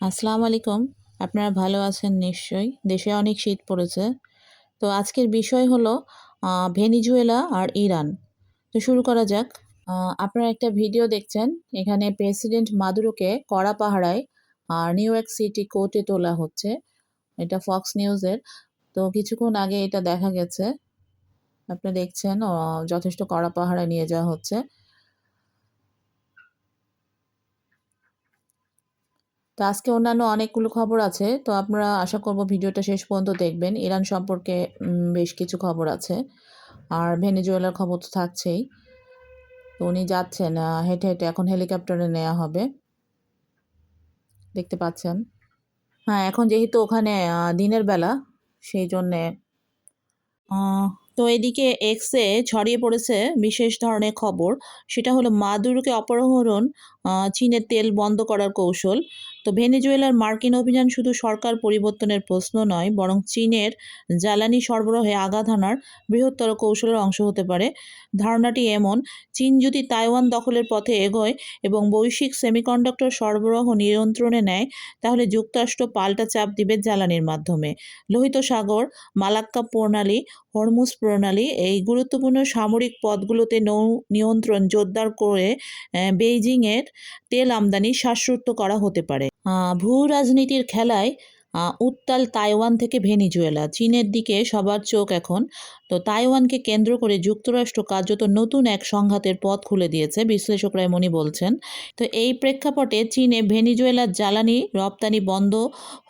আসসালামু আলাইকুম। আপনারা ভালো আছেন নিশ্চয়ই। দেশে অনেক শীত পড়েছে। তো আজকের বিষয় হলো ভেনিজুয়েলা আর ইরান। তো শুরু করা যাক। আপনারা একটা ভিডিও দেখছেন, এখানে প্রেসিডেন্ট মাদুরোকে কড়া পাহারায় আর নিউ ইয়র্ক সিটি কোর্টে তোলা হচ্ছে। এটা ফক্স নিউজের। তো কিছুক্ষণ আগে এটা দেখা গেছে। আপনি দেখছেন যথেষ্ট কড়া পাহারায় নিয়ে যাওয়া হচ্ছে। তো আজকে অন্যান্য অনেকগুলো খবর আছে। তো আপনারা আশা করব ভিডিওটা শেষ পর্যন্ত দেখবেন। ইরান সম্পর্কে বেশ কিছু খবর আছে। আর ভেনেজুয়েলার খবর তো থাকছেই। তো উনি যাচ্ছেন হেঁটে হেঁটে এখন হেলিকপ্টারে নেওয়া হবে। দেখতে পাচ্ছেন? হ্যাঁ এখন যেহেতু ওখানে দিনের বেলা, সেই জন্যে তো এদিকে এক্সে ছড়িয়ে পড়েছে বিশেষ ধরনের খবর। সেটা হলো মাদুরকে অপহরণ চীনের তেল বন্ধ করার কৌশল। তো ভেনেজুয়েলার মার্কিন অভিযান শুধু সরকার পরিবর্তনের প্রশ্ন নয়, বরং চীনের জ্বালানি সরবরাহে আঘাত হানার বৃহত্তর কৌশলের অংশ হতে পারে। ধারণাটি এমন, চীন যদি তাইওয়ান দখলের পথে এগোয় এবং বৈশ্বিক সেমিকন্ডাক্টর সরবরাহ নিয়ন্ত্রণে নেয়, তাহলে যুক্তরাষ্ট্র পাল্টা চাপ দিবে জ্বালানির মাধ্যমে। লোহিত সাগর, মালাক্কা প্রণালী, হরমুজ প্রণালী এই গুরুত্বপূর্ণ সামরিক পথগুলোতে নৌ নিয়ন্ত্রণ জোরদার করে বেইজিংয়ের তেল আমদানি শ্বাসরুদ্ধ করা হতে পারে। ভূ রাজনীতির খেলায় উত্তাল তাইওয়ান থেকে ভেনিজুয়েলা। চীনের দিকে সবার চোখ এখন। তো তাইওয়ানকে কেন্দ্র করে যুক্তরাষ্ট্র কার্যত নতুন এক সংঘাতের পথ খুলে দিয়েছে, বিশ্লেষকরা এমনই বলছেন। তো এই প্রেক্ষাপটে চীনে ভেনিজুয়েলার জ্বালানি রপ্তানি বন্ধ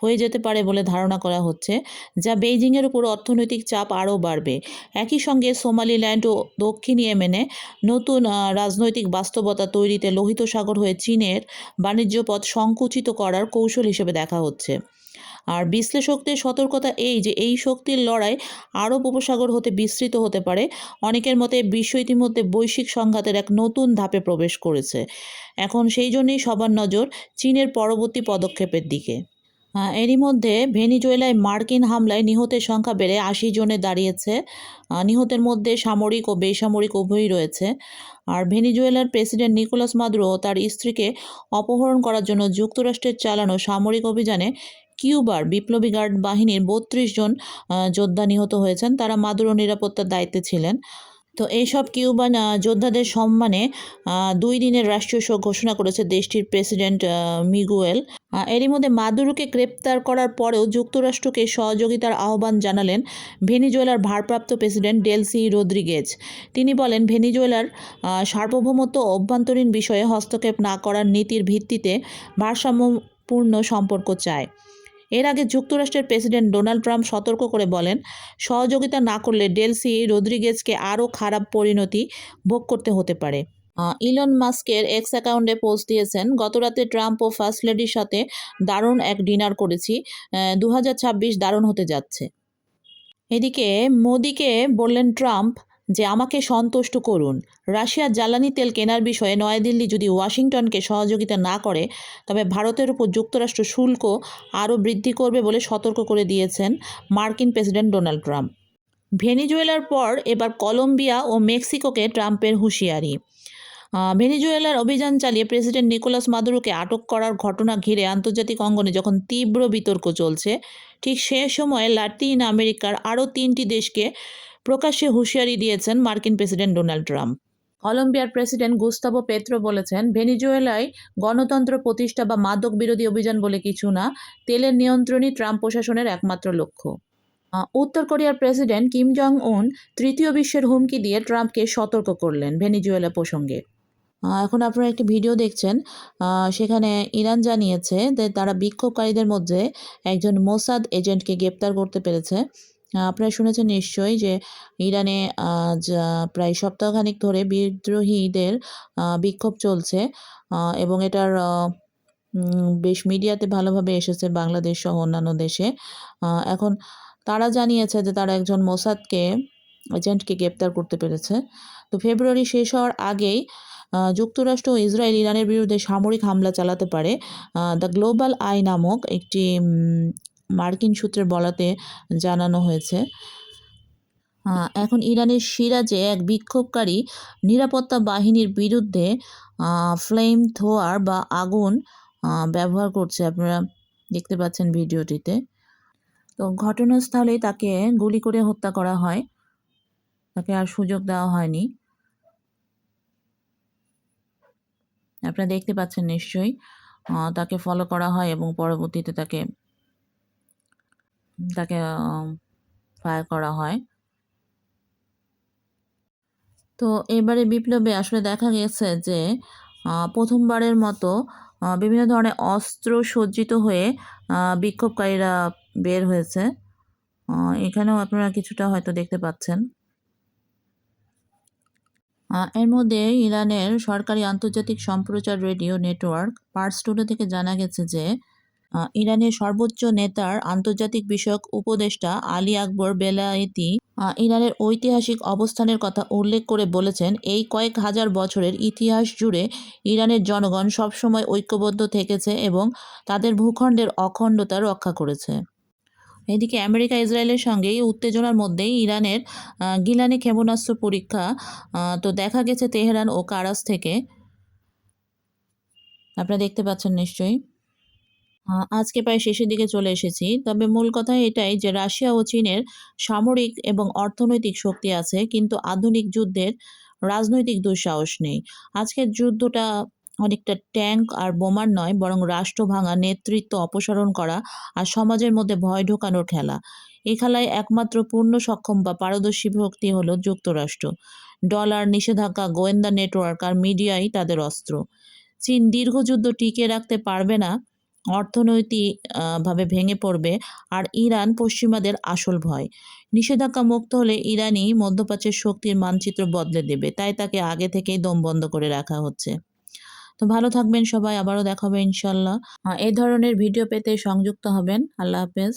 হয়ে যেতে পারে বলে ধারণা করা হচ্ছে, যা বেইজিংয়ের উপর অর্থনৈতিক চাপ আরও বাড়বে। একই সঙ্গে সোমালিল্যান্ড ও দক্ষিণ ইয়েমেনে নতুন রাজনৈতিক বাস্তবতা তৈরিতে লোহিত সাগর হয়ে চীনের বাণিজ্য পথ সংকুচিত করার কৌশল হিসেবে দেখা হচ্ছে। আর বিশ্লেষকদের সতর্কতা এই যে এই শক্তির লড়াই আরব উপসাগর হতে বিস্তৃত হতে পারে। অনেকের মতে বিশ্ব ইতিমধ্যে বৈশ্বিক সংঘাতের এক নতুন ধাপে প্রবেশ করেছে। এখন সেই জন্যই সবার নজর চীনের পরবর্তী পদক্ষেপের দিকে। এরই মধ্যে ভেনিজুয়েলায় মার্কিন হামলায় নিহতের সংখ্যা বেড়ে আশি জনে দাঁড়িয়েছে। নিহতের মধ্যে সামরিক ও বেসামরিক উভয়ই রয়েছে। আর ভেনিজুয়েলার প্রেসিডেন্ট নিকোলাস মাদুরো তার স্ত্রীকে অপহরণ করার জন্য যুক্তরাষ্ট্রের চালানো সামরিক অভিযানে কিউবার বিপ্লবী গার্ড বাহিনীর বত্রিশ জন যোদ্ধা নিহত হয়েছেন। তারা মাদুরো নিরাপত্তার দায়িত্বে ছিলেন। তো এইসব কিউবান যোদ্ধাদের সম্মানে দুই দিনের রাষ্ট্রীয় শোক ঘোষণা করেছে দেশটির প্রেসিডেন্ট মিগুয়েল। এরই মধ্যে মাদুরোকে গ্রেপ্তার করার পরেও যুক্তরাষ্ট্রকে সহযোগিতার আহ্বান জানালেন ভেনিজুয়েলার ভারপ্রাপ্ত প্রেসিডেন্ট ডেলসি রদ্রিগেজ। তিনি বলেন, ভেনিজুয়েলার সার্বভৌমত্ব অভ্যন্তরীণ বিষয়ে হস্তক্ষেপ না করার নীতির ভিত্তিতে ভারসাম্যপূর্ণ সম্পর্ক চায়। এর আগে যুক্তরাষ্ট্রের প্রেসিডেন্ট ডোনাল্ড ট্রাম্প সতর্ক করে বলেন, সহযোগিতা না করলে ডেলসি রদ্রিগেজকে আরও খারাপ পরিণতি ভোগ করতে হতে পারে। ইলন মাস্কের এক্স অ্যাকাউন্টে পোস্ট দিয়েছেন গতরাতে ট্রাম্প ও ফার্স্ট লেডির সাথে দারুণ এক ডিনার করেছি দু হাজার ছাব্বিশ দারুণ হতে যাচ্ছে। এদিকে মোদিকে বললেন ট্রাম্প যে আমাকে সন্তুষ্ট করুন। রাশিয়ার জ্বালানি তেল কেনার বিষয়ে নয়াদিল্লি যদি ওয়াশিংটনকে সহযোগিতা না করে, তবে ভারতের উপর যুক্তরাষ্ট্র শুল্ক আরও বৃদ্ধি করবে বলে সতর্ক করে দিয়েছেন মার্কিন প্রেসিডেন্ট ডোনাল্ড ট্রাম্প। ভেনিজুয়েলার পর এবার কলম্বিয়া ও মেক্সিকোকে ট্রাম্পের হুঁশিয়ারি। ভেনিজুয়েলার অভিযান চালিয়ে প্রেসিডেন্ট নিকোলাস মাদুরোকে আটক করার ঘটনা ঘিরে আন্তর্জাতিক অঙ্গনে যখন তীব্র বিতর্ক চলছে, ঠিক সে সময়ে লাতিন আমেরিকার আরও তিনটি দেশকে প্রকাশ্যে হুঁশিয়ারি দিয়েছেন মার্কিন প্রেসিডেন্ট ডোনাল্ড ট্রাম্প। কলম্বিয়ার প্রেসিডেন্ট গুস্তাবো পেত্রো বলেছেন, ভেনিজুয়েলায় গণতন্ত্র প্রতিষ্ঠা বা মাদক বিরোধী অভিযান বলে কিছু না, তেলের নিয়ন্ত্রণই ট্রাম্প প্রশাসনের একমাত্র লক্ষ্য। উত্তর কোরিয়ার প্রেসিডেন্ট কিম জং উন তৃতীয় বিশ্বের হুমকি দিয়ে ট্রাম্পকে সতর্ক করলেন ভেনিজুয়েলা প্রসঙ্গে। এখন আপনারা একটি ভিডিও দেখছেন সেখানে ইরান জানিয়েছে যে তারা বিক্ষোভকারীদের মধ্যে একজন মোসাদ এজেন্টকে গ্রেপ্তার করতে পেরেছে। আপনারা শুনেছেন নিশ্চয়ই যে ইরানে প্রায় সপ্তাহখানিক ধরে বিদ্রোহীদের বিক্ষোভ চলছে এবং এটার বেশ মিডিয়াতে ভালোভাবে এসেছে বাংলাদেশ সহ অন্যান্য দেশে। এখন তারা জানিয়েছে যে তারা একজন মোসাদকে, এজেন্টকে গ্রেপ্তার করতে পেরেছে। তো ফেব্রুয়ারি শেষ হওয়ার আগেই যুক্তরাষ্ট্র ও ইসরায়েল ইরানের বিরুদ্ধে সামরিক হামলা চালাতে পারে। দ্য গ্লোবাল আই নামক একটি মার্কিন সূত্রে বলাতে জানানো হয়েছে। এখন ইরানের সিরাজে এক বিক্ষোভকারী নিরাপত্তা বাহিনীর বিরুদ্ধে ফ্লেম থোয়ার বা আগুন ব্যবহার করছে। আপনারা দেখতে পাচ্ছেন ভিডিওটিতে। তো ঘটনাস্থলেই তাকে গুলি করে হত্যা করা হয়। তাকে আর সুযোগ দেওয়া হয়নি। আপনারা দেখতে পাচ্ছেন নিশ্চয়ই তাকে ফলো করা হয় এবং পরবর্তীতে তাকে তাকে ফায়ার করা হয়। তো এবারে বিপ্লবে আসলে দেখা গেছে যে প্রথমবারের মতো বিভিন্ন ধরনের অস্ত্র সজ্জিত হয়ে বিক্ষোভকারীরা বের হয়েছে। এখানেও আপনারা কিছুটা হয়তো দেখতে পাচ্ছেন। এর মধ্যে ইরানের সরকারি আন্তর্জাতিক সম্প্রচার রেডিও নেটওয়ার্ক পার্স টুডে থেকে জানা গেছে যে ইরানের সর্বোচ্চ নেতার আন্তর্জাতিক বিষয়ক উপদেষ্টা আলী আকবর বেলায়েতি ইরানের ঐতিহাসিক অবস্থানের কথা উল্লেখ করে বলেছেন, এই কয়েক হাজার বছরের ইতিহাস জুড়ে ইরানের জনগণ সবসময় ঐক্যবদ্ধ থেকেছে এবং তাদের ভূখণ্ডের অখণ্ডতা রক্ষা করেছে। এদিকে আমেরিকা, ইসরায়েলের সঙ্গে উত্তেজনার মধ্যেই ইরানের গিলানি ক্ষেপণাস্ত্র পরীক্ষা তো দেখা গেছে তেহরান ও কারাস থেকে। আপনারা দেখতে পাচ্ছেন নিশ্চয়ই। আজকে প্রায় শেষের দিকে চলে এসেছি। তবে মূল কথা এটাই যে, রাশিয়া ও চীনের সামরিক এবং অর্থনৈতিক শক্তি আছে, কিন্তু আধুনিক যুদ্ধের রাজনৈতিক দুঃসাহস নেই। আজকের যুদ্ধটা অনেকটা ট্যাঙ্ক আর বোমার নয়, বরং রাষ্ট্র ভাঙা, নেতৃত্ব অপসারণ করা আর সমাজের মধ্যে ভয় ঢোকানোর খেলা। এই খেলায় একমাত্র পূর্ণ সক্ষম বা পারদর্শী ভক্তি হলো যুক্তরাষ্ট্র। ডলার, নিষেধাজ্ঞা, গোয়েন্দা নেটওয়ার্ক আর মিডিয়াই তাদের অস্ত্র। চীন দীর্ঘ যুদ্ধ টিকিয়ে রাখতে পারবে না অর্থনৈতিক ভাবে ভেঙে পড়বে আর ইরান পশ্চিমাদের আসল ভয়। নিষেধাজ্ঞা মুক্ত হলে ইরানই মধ্যপ্রাচ্যের শক্তির মানচিত্র বদলে দেবে, তাই তাকে আগে থেকেই দম বন্ধ করে রাখা হচ্ছে। তো ভালো থাকবেন সবাই, আবারও দেখা হবে ইনশাল্লাহ এই ধরনের ভিডিও পেতে সংযুক্ত হবেন। আল্লাহ হাফেজ।